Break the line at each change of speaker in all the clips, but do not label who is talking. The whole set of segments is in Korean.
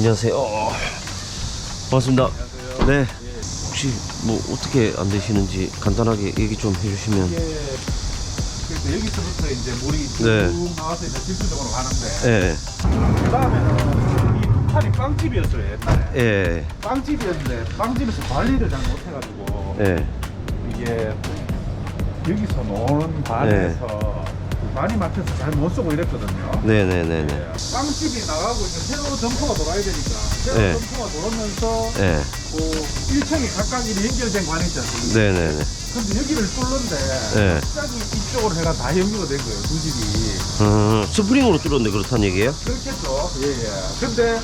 안녕하세요. 어, 반갑습니다. 네. 혹시 뭐 어떻게 안 되시는지 간단하게 얘기 좀 해주시면.
그래서 여기서부터 이제 물이
네.
쭉 나와서 이제 질주적으로 가는데
예,
그 다음에는 이 팔이 빵집이었어요 옛날에
예,
빵집이었는데 빵집에서 관리를 잘 못해가지고
예.
이게 여기서 노는 반에서 많이 막혀서 잘 못 쓰고 이랬거든요.
네네네네.
예, 빵집이 나가고 이제 새로 점포가 돌아야 되니까 새로
네.
점포가 돌면서
예,
그 1층이 각각 이 연결된 관이 있지 않습니까?
네네네.
근데 여기를 뚫는데
네.
갑자기 이쪽으로 해가 다 연결이 된 거예요 두 집이
음, 스프링으로 뚫었는데 그렇다는 얘기예요?
그렇겠죠 예예 근데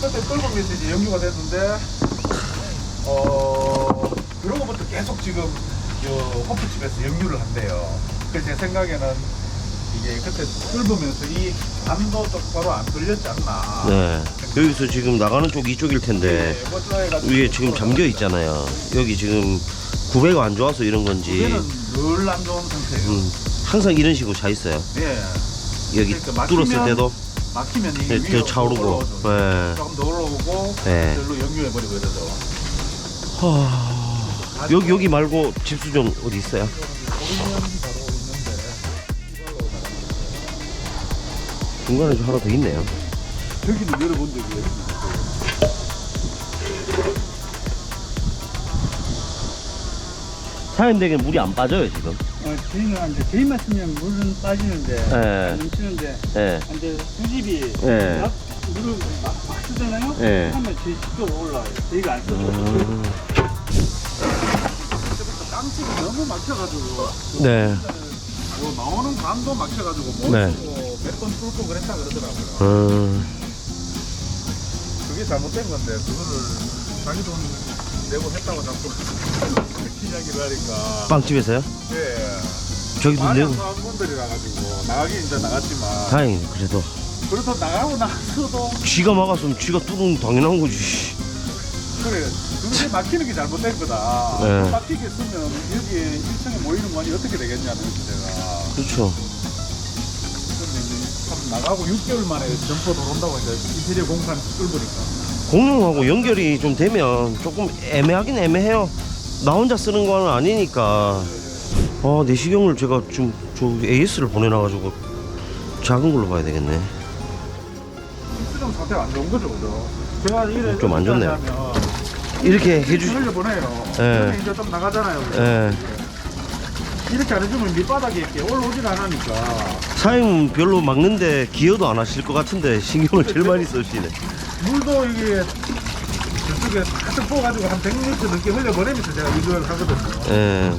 그때 뚫으면서 이제 연결가 됐는데 어 그러고부터 계속 지금 저 호프집에서 연결을 한대요 그래서 제 생각에는 이게 그때 뚫으면서 이 반도 똑바로 안 뚫렸지 않나
네. 여기서 지금 나가는 쪽 이쪽일 텐데
예, 멋져야 해가지고
위에 지금 잠겨 있잖아요. 여기 지금 구배가 안 좋아서 이런 건지
얘는 늘안 좋은 상태예요
음, 항상 이런 식으로 차 있어요.
예
여기
그러니까
뚫었을 때도
막히면 이게
네,
위로
더 차오르고.
올라오죠.
네.
조금 더 올라오고
네.
절로 연결해 버리고 이러죠.
하... 여기 여기 말고 집수전 어디 있어요?
오리면
중간에 좀 하나 더 있네요.
여기는 열어본 적이 없습니다.
사연되게 물이 안 빠져요 지금.
어, 저희는 이제 저희만 쓰면 물은 빠지는데 넘치는데
예.
이제 두 집이
네.
막 물을 막, 막 쓰잖아요.
네.
하면 저희 집도 올라와요. 저희가 안 써도
음,
깡집이 너무 막혀가지고
네.
뭐 나오는 간도 막혀가지고 못
네.
쓰고 몇번 뚫고 그랬다 그러더라고요.
음,
그게 잘못된 건데 그거를 자기 돈 내고 했다고 자꾸 이야기를 하니까
빵집에서요?
예.
저기도
많이 안
내고
나온 분들이라 가지고 나가긴 이제 나갔지만
다행히 그래도
그래도 나가고 나서도
쥐가 막았으면 쥐가 뚫으면 당연한 거지.
그래 그게 막히는 게 잘못된 거다
네.
막히게 쓰면 여기에 1층에 모이는 관이 어떻게 되겠냐는 거지 제가
그렇죠.
근데 이제 참 나가고 6개월 만에 점포 들어온다고 이제 인테리어 공사를 뚫으니까
공룡하고 연결이 좀 되면 조금 애매하긴 애매해요. 나 혼자 쓰는 거는 아니니까. 아, 내시경을 제가 좀저 AS를 보내놔가지고 작은 걸로 봐야 되겠네.
수정 상태가 안 좋은 거죠 그죠 제가 이래
좀안 좋네요.
하면
이렇게 해주.
흘려보내요
예.
이제 좀 나가잖아요?
예.
이렇게 안 해주면 밑바닥에 이렇게 올라오질 않으니까
사장님 별로 막는데 기여도 안 하실 것 같은데 신경을 제일 많이 쓰시네.
물도 이게 저쪽에 탁 뽑아가지고 한 100m 넘게 흘려보내면서 제가 이걸 하거든요
예.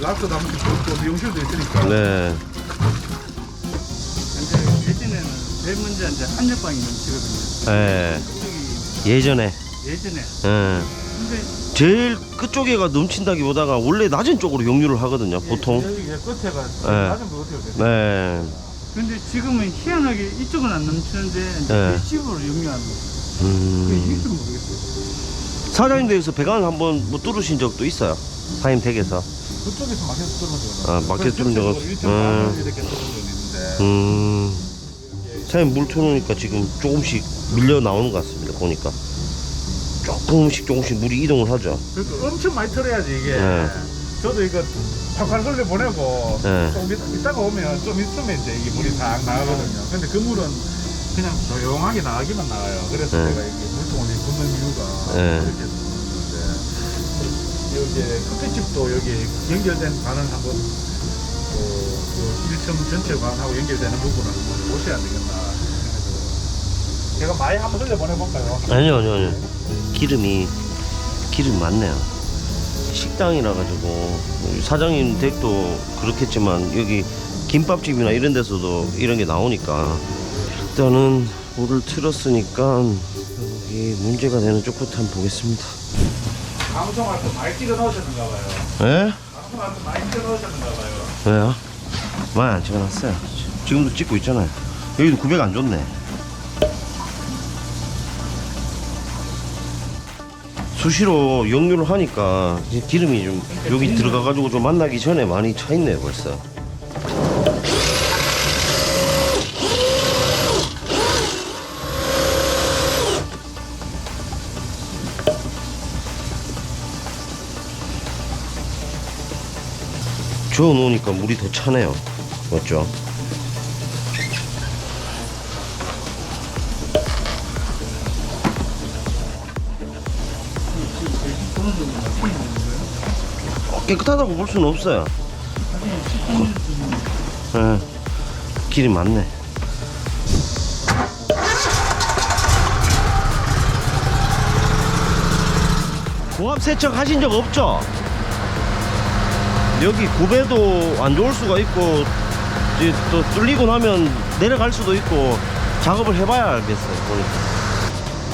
락스도 한번 또 미용실도 있으니까
네.
이제 예전에는 제일 먼저 이제 한약방이 넘치거든요.
예. 예전에.
예전에
예.
근데
제일 끝쪽에가 넘친다기보다가 원래 낮은 쪽으로 용류를 하거든요, 보통.
여기 끝에가
네.
낮은 거 어떻게 돼요?
네.
근데 지금은 희한하게 이쪽은 안 넘치는데 이제
네.
뒷집으로 용료하는 거. 그
음.
이유를 모르겠어요.
사장님 댁에서 배관을 한번 뭐 뚫으신 적도 있어요. 사장님 댁에서.
그쪽에서 막혀서 뚫은 적은
아. 막혀서 뚫은 적은 음.
반을 이렇게 뚫은 적은 있는데
음. 사장님 물 틀어놓으니까 지금 조금씩 밀려 나오는 것 같습니다. 보니까. 조금씩 조금씩 물이 이동을 하죠.
그러니까 엄청 많이 털어야지 이게
네.
저도 이거 팔팔 흘려 보내고
네.
좀 이따, 이따가 오면 좀 있으면 이제 이게 물이 싹 나가거든요 근데 그 물은 그냥 조용하게 나가기만 나와요 그래서
네.
제가 이게 물통을 붓는 이유가
네.
그렇게 붓는데 여기 커피집도 여기 연결된 관을 한번 그, 그 1층 전체 관하고 연결되는 부분을 한번 보셔야 되겠나. 제가 많이 한번 흘려 보내볼까요?
아니요, 아니요, 아니요. 기름이, 기름이 많네요. 식당이라 가지고, 사장님 댁도 그렇겠지만, 여기 김밥집이나 이런 데서도 이런 게 나오니까. 일단은 물을 틀었으니까, 여기 문제가 되는 쪽부터 한번 보겠습니다.
방송할 때 많이 찍어 넣으셨는가 봐요
예?
방송할 때 많이 찍어 넣으셨는가 봐요
왜요? 많이 안 찍어놨어요. 지금도 찍고 있잖아요. 여기도 구백 안 좋네. 수시로 역류를 하니까 기름이 좀 여기 들어가가지고 좀 만나기 전에 많이 차 있네요 벌써. 저어 놓으니까 물이 더 차네요. 맞죠? 깨끗하다고 볼 수는 없어요. 예, 길이 많네. 고압 세척 하신 적 없죠? 여기 구배도 안 좋을 수가 있고 이제 또 뚫리고 나면 내려갈 수도 있고 작업을 해봐야 알겠어요 보니까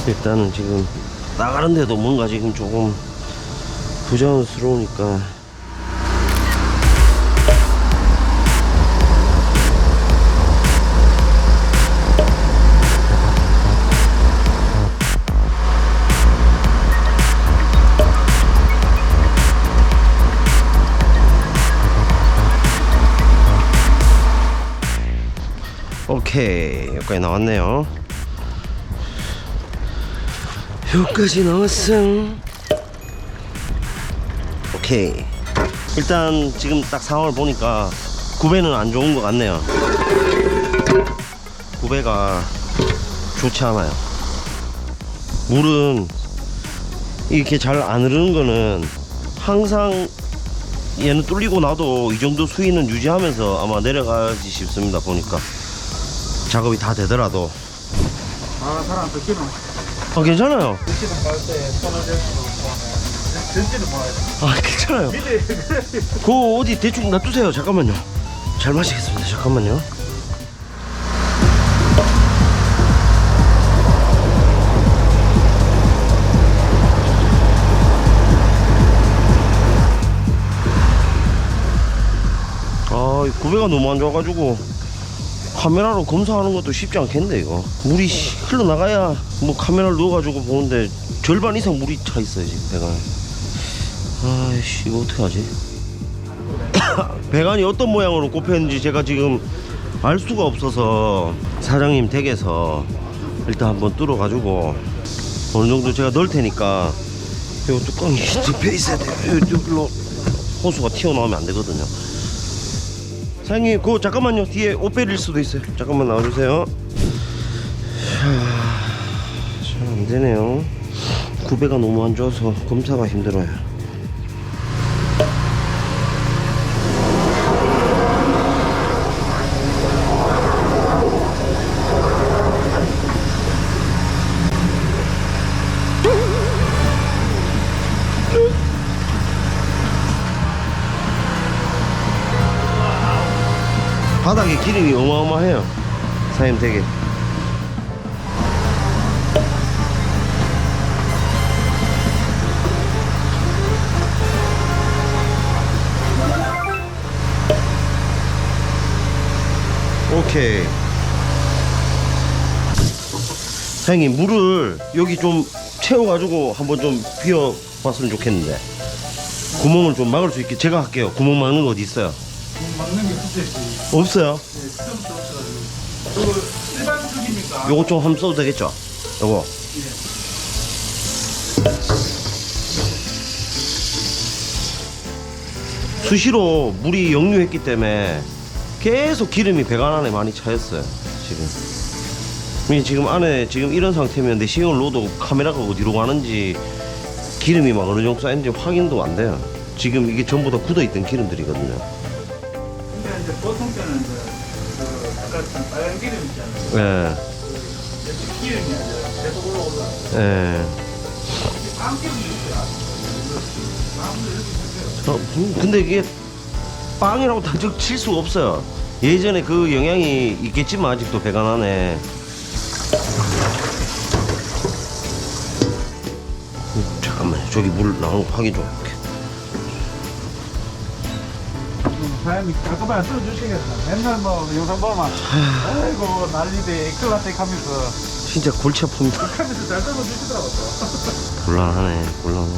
일단은 지금 나가는데도 뭔가 지금 조금 부자연스러우니까 오케이 여기까지 나왔네요. 여기까지 나왔어 오케이. 일단 지금 딱 상황을 보니까 구배는 안 좋은 것 같네요. 구배가 좋지 않아요. 물은 이렇게 잘 안 흐르는 거는 항상 얘는 뚫리고 나도 이 정도 수위는 유지하면서 아마 내려가지 싶습니다 보니까 작업이 다 되더라도.
아 사람 더 끼는
아 괜찮아요.
전지는 갈때 손을 댈 수도 없고 돼.
아 괜찮아요.
밑에
그 어디 대충 놔두세요. 잠깐만요. 잘 마시겠습니다. 잠깐만요. 아, 이 구배가 너무 안 좋아가지고 카메라로 검사하는 것도 쉽지 않겠네 이거? 물이 씨, 흘러나가야 뭐 카메라를 누워가지고 보는데 절반 이상 물이 차 있어요 지금 배가 아이씨 이거 어떡하지? 배관이 어떤 모양으로 꼽혔는지 제가 지금 알 수가 없어서 사장님 댁에서 일단 한번 뚫어가지고 어느 정도 제가 넣을 테니까 이 뚜껑이 접혀 있어야 돼요. 여기로 호수가 튀어나오면 안 되거든요 사장님 그거 잠깐만요. 뒤에 옷 베릴 수도 있어요. 잠깐만 나와주세요. 잘 안되네요. 구배가 너무 안 좋아서 검사가 힘들어요 바닥에 기름이 어마어마해요. 사장님 댁에 오케이. 사장님 물을 여기 좀 채워가지고 한번 좀 비워봤으면 좋겠는데. 구멍을 좀 막을 수 있게 제가 할게요. 구멍 막는 거 어디 있어요
막는 게 문제지?
없어요.
네, 없어가지고. 일반?
요거 좀 한번 써도 되겠죠? 요거. 수시로 물이 역류했기 때문에 계속 기름이 배관 안에 많이 차였어요 지금. 이 지금 안에 지금 이런 상태면 내 시경을 넣어도 카메라가 어디로 가는지 기름이 막 어느 정도 쌓였는지 확인도 안 돼요. 지금 이게 전부 다 굳어있던 기름들이거든요
이제 보통 때는 이제 그 약간 좀 빨간 기름 있잖아요.
예,
그 기름이 이제 계속.
예.
빵 기름이 있어요.
어, 음, 근데 이게 빵이라고 단정 칠 수가 없어요. 예전에 그 영향이 있겠지만 아직도 배관 안에 음, 잠깐만요. 저기 물 나오는 거 확인 좀
사장님 깔끔하게 써주시겠다 맨날 뭐 영상 보면 아이고 난리대 클라텍 하면서
진짜 골치 아픕니다.
하면서 잘 써주시더라고요
곤란하네, 곤란해.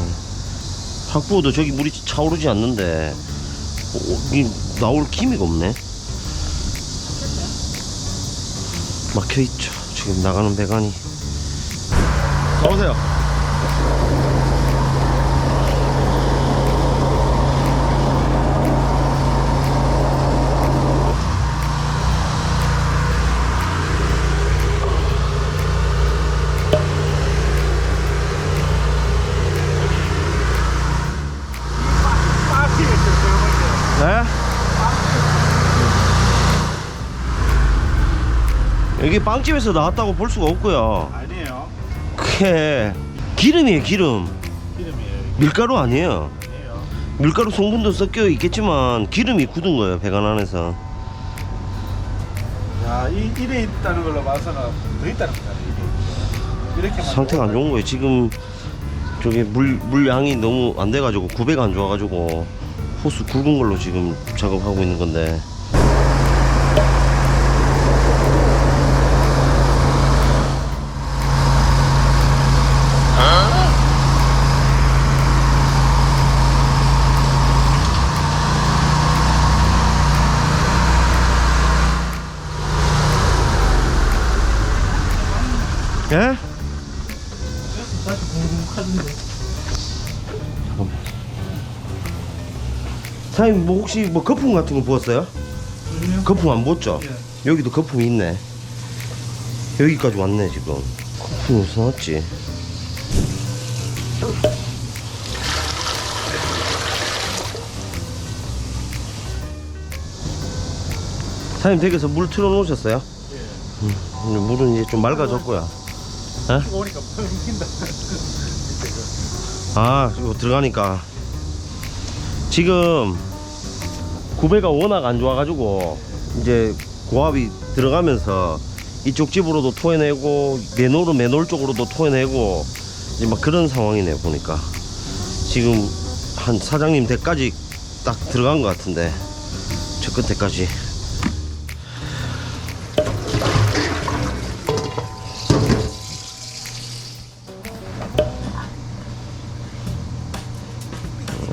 확보도 저기 물이 차오르지 않는데 어, 이 나올 기미가 없네. 막혀 있죠. 지금 나가는 배관이. 나오세요. 여기 빵집에서 나왔다고 볼 수가 없고요.
아니에요.
그게 기름이에요, 기름.
기름이에요.
밀가루 아니에요.
아니에요.
밀가루 성분도 섞여 있겠지만 기름이 굳은 거예요, 배관 안에서.
야, 이 이래 있다는 걸로 봐서는 더 있다는 거잖아. 이게 이렇게
상태가 안 좋은 거예요. 지금 저기 물 물량이 너무 안 돼가지고 구배가 안 좋아가지고 호수 굵은 걸로 지금 작업하고 있는 건데. 사장님 뭐 혹시 뭐 거품 같은 거 부었어요? 거품 안 부었죠?
예.
여기도 거품이 있네. 여기까지 왔네 지금. 거품이 어디서 났지? 사장님 댁에서 물 틀어놓으셨어요?
예.
음, 물은 이제 좀 맑아졌고요. 에?
오니까 펑긴다.
아, 이거 들어가니까 지금 구배가 워낙 안 좋아가지고 이제 고압이 들어가면서 이쪽 집으로도 토해내고 맨홀은 맨홀 쪽으로도 토해내고 이제 막 그런 상황이네요 보니까. 지금 한 사장님 댁까지 딱 들어간 것 같은데 저 끝에까지.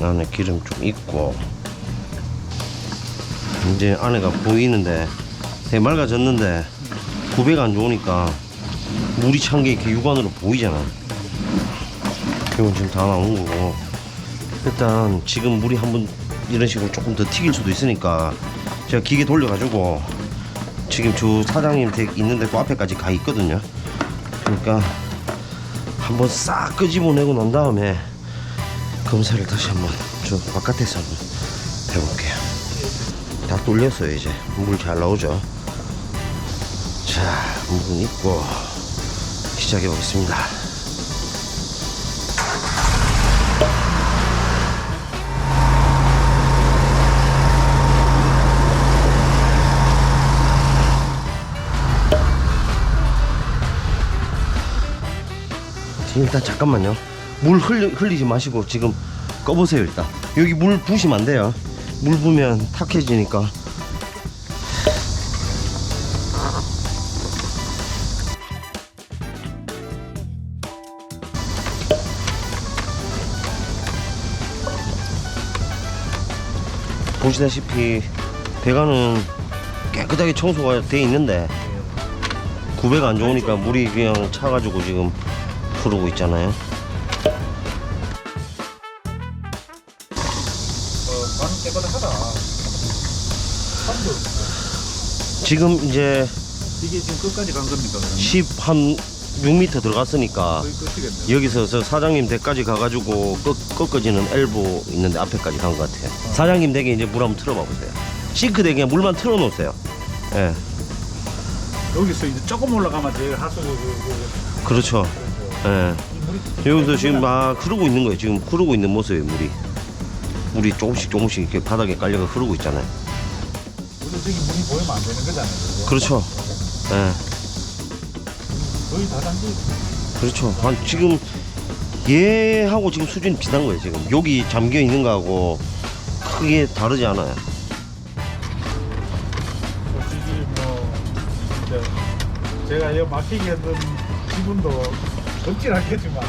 안에 기름 좀 있고 이제 안에가 보이는데 되게 맑아졌는데 구배가 안 좋으니까 물이 찬 게 이렇게 육안으로 보이잖아. 이건 지금 다 나온 거고. 일단 지금 물이 한번 이런 식으로 조금 더 튀길 수도 있으니까 제가 기계 돌려가지고 지금 저 사장님 댁 있는데 그 앞에까지 가 있거든요. 그러니까 한번 싹 끄집어내고 난 다음에 검사를 다시 한번 저 바깥에서 한번 해볼게요. 다 뚫렸어요 이제 물 잘 나오죠. 자문 있고 시작해 보겠습니다. 지금 일단 잠깐만요. 물 흘리, 흘리지 마시고 지금 꺼보세요 일단. 여기 물 부으시면 안 돼요. 물 부으면 탁해지니까. 보시다시피 배관은 깨끗하게 청소가 돼 있는데 구배가 안 좋으니까 물이 그냥 차가지고 지금 흐르고 있잖아요. 지금 이제
이게 지금 끝까지 간 겁니까? 그러면?
10한 6m 들어갔으니까
거의 끝이겠네요.
여기서 저 사장님 댁까지 가가지고 꺾, 꺾어지는 엘보 있는데 앞에까지 간 것 같아요. 사장님 댁에 이제 물 한번 틀어봐 보세요. 싱크대에 그냥 물만 틀어놓으세요. 예,
여기서 이제 조금 올라가면 제일 하수 그, 그,
그렇죠.
그,
예.
이 물이
여기서 지금 막 흐르고 있는 거예요. 지금 흐르고 있는 모습이에요, 물이. 물이 조금씩 조금씩 이렇게 바닥에 깔려가 흐르고 있잖아요.
저기 물이 보이면 안 되는 거잖아요. 그죠?
그렇죠. 예.
거의 다 잠겨 있어.
그렇죠. 한 지금 얘하고 지금 수준이 비슷한 거예요. 지금 여기 잠겨 있는 거하고 크게 다르지 않아요.
솔직히 뭐 이제 제가 이 막히게 했던 기분도 없진 않겠지만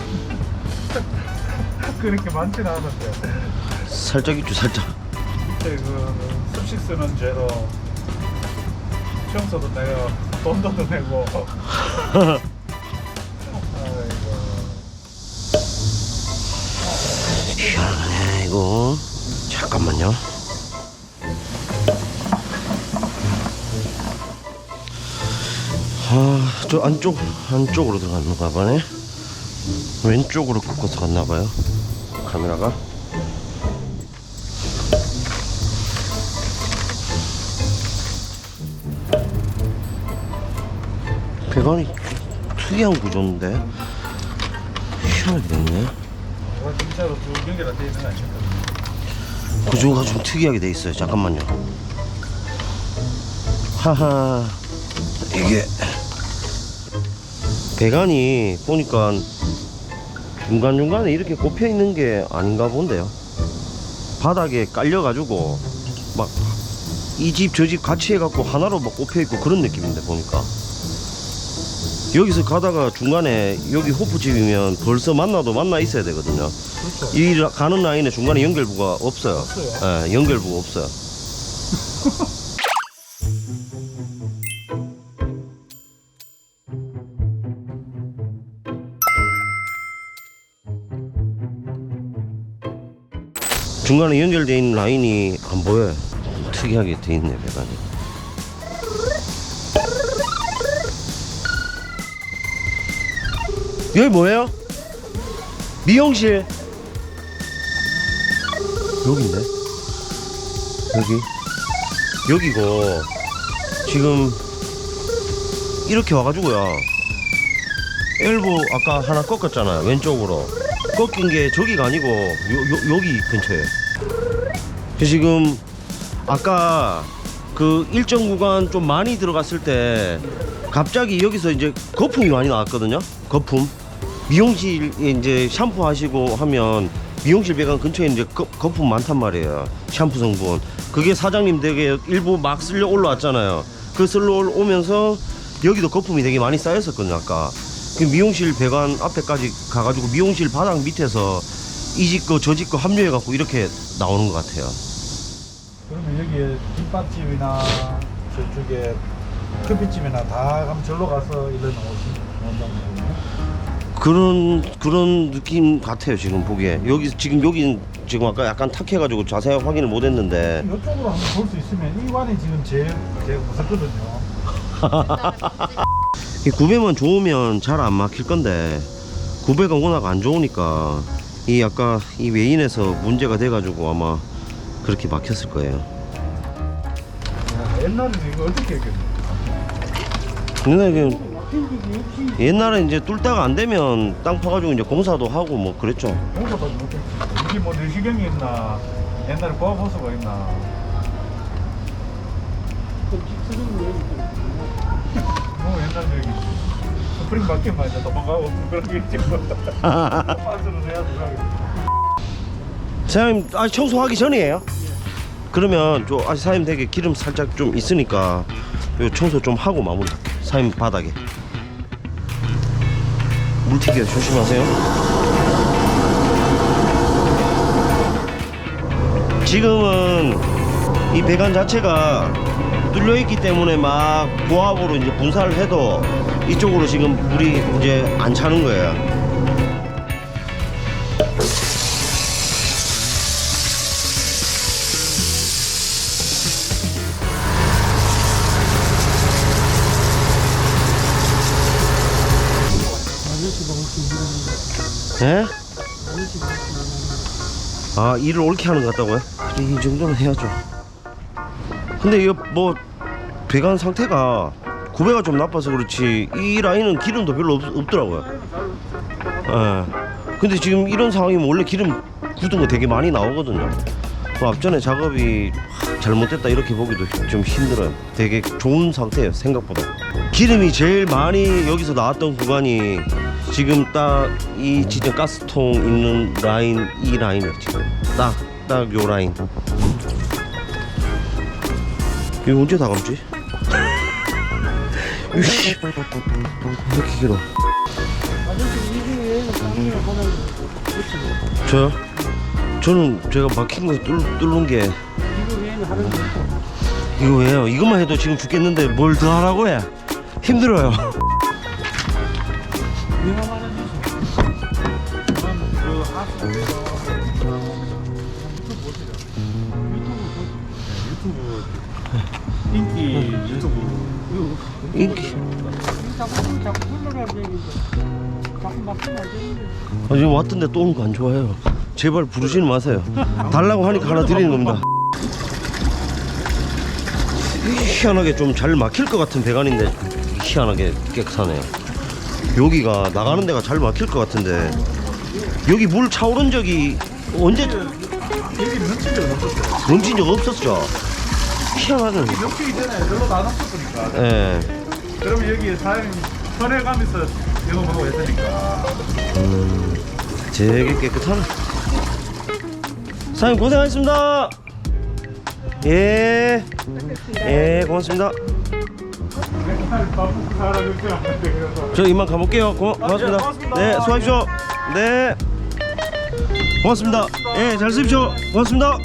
그렇게 많지는 않은데
살짝 있죠, 살짝.
밑에 그 습식 쓰는 죄로 청소도 내가 돈도 더 내고
이거. 잠깐만요. 아, 저 안쪽 안쪽으로 들어갔나 봐네. 왼쪽으로 꺾어서 갔나 봐요. 카메라가. 배관이 특이한 구조인데. 희한하게 됐네? 구조가 좀 특이하게 돼 있어요. 잠깐만요. 하하. 이게 배관이 보니까 중간중간에 이렇게 꼽혀 있는 게 아닌가 본데요. 바닥에 깔려 가지고 막 이 집 저 집 같이 해갖고 하나로 막 꼽혀 있고 그런 느낌인데 보니까 여기서 가다가 중간에 여기 호프집이면 벌써 만나도 만나 있어야 되거든요
그렇죠.
이 라- 가는 라인에 중간에 연결부가 없어요.
없어요.
예, 연결부가 없어요. 중간에 연결되어 있는 라인이 안 보여요. 특이하게 돼 있네, 배관이. 여기 뭐예요? 미용실. 여기인데? 여기? 여기고 지금 이렇게 와가지고요 엘보 아까 하나 꺾었잖아요 왼쪽으로 꺾인 게 저기가 아니고 요, 요, 여기 근처에 지금 아까 그 일정 구간 좀 많이 들어갔을 때 갑자기 여기서 이제 거품이 많이 나왔거든요 거품 미용실에 이제 샴푸 하시고 하면 미용실 배관 근처에 이제 거, 거품 많단 말이에요. 샴푸 성분. 그게 사장님 댁에 일부 막 쓸려 올라왔잖아요. 그 쓸려 오면서 여기도 거품이 되게 많이 쌓였었거든요, 아까. 그 미용실 배관 앞에까지 가가지고 미용실 바닥 밑에서 이 집거 저 집거 합류해갖고 이렇게 나오는 것 같아요.
그러면 여기에 김밥집이나 저쪽에 커피집이나 다 가면 절로 가서 일을 나오신다는 거예요?
그런 그런 느낌 같아요 지금 보기에 여기 지금 여기는 지금 아까 약간 탁해가지고 자세하게 확인을 못했는데
이쪽으로 한번 볼 수 있으면 이 관이 지금 제일 제일 무섭거든요.
이 구배만 좋으면 잘 안 막힐 건데 구배가 워낙 안 좋으니까 이 아까 이 외인에서 문제가 돼가지고 아마 그렇게 막혔을 거예요.
야, 옛날에는 이거 어떻게 했겠노?
근데 그 옛날에 이제 뚫다가 안 되면 땅 파가지고 이제 공사도 하고 뭐 그랬죠.
공사도 못했지. 이게 뭐 내시경이 있나? 옛날에 보아보수가 있나? 뭐 옛날 저기 스프링 바퀴만 이제 도망가고 그런 게 있지 뭐. 빠스로 해야 돼.
사장님 아직 청소하기 전이에요? 그러면 저 아직 사장님 댁에 기름 살짝 좀 있으니까 요 청소 좀 하고 마무리. 사장님 바닥에 물튀겨 조심하세요. 지금은 이 배관 자체가 뚫려 있기 때문에 막 고압으로 이제 분사를 해도 이쪽으로 지금 물이 이제 안 차는 거예요. 예? 아 일을 옳게 하는 것 같다고요? 그래 이 정도는 해야죠 근데 이거 뭐 배관 상태가 구배가 좀 나빠서 그렇지 이 라인은 기름도 별로 없, 없더라고요 예. 근데 지금 이런 상황이면 원래 기름 굳은 거 되게 많이 나오거든요 그 앞전에 작업이 잘못됐다 이렇게 보기도 좀 힘들어요 되게 좋은 상태예요 생각보다 기름이 제일 많이 여기서 나왔던 구간이 지금 딱 이 지점 가스통 있는 라인 이 라인이에요 지금 딱 딱 요 라인 이거 언제 다 감지? 이렇게 길어 저요? 저는 제가 막힌 거 뚫, 뚫는 게 이거 왜요? 이것만 해도 지금 죽겠는데 뭘 더 하라고 해? 힘들어요
인기 유튜브
인기 아, 지금 왔던데 또 오는 거 안 좋아요. 제발 부르지는 마세요. 달라고 하니까 하나 드리는 겁니다. 희한하게 좀 잘 막힐 것 같은 배관인데 희한하게 깨끗하네요. 여기가 나가는 데가 잘 막힐 것 같은데 여기 물 차오른 적이 언제
여기 넘친 적은 없었어요.
넘친 적 없었죠? 희한하네.
넘치기 전에 별로 안 없었으니까.
예.
그러면 여기 사장님 선에 가면서 영업하고 했으니까.
되게 깨끗하네. 사장님 고생하셨습니다. 예. 예, 고맙습니다.
맨날 그래서.
저 이만 가볼게요. 고, 고맙습니다.
고맙습니다.
네, 수고하십시오. 네. 고맙습니다. 예, 잘 쓰십시오. 고맙습니다.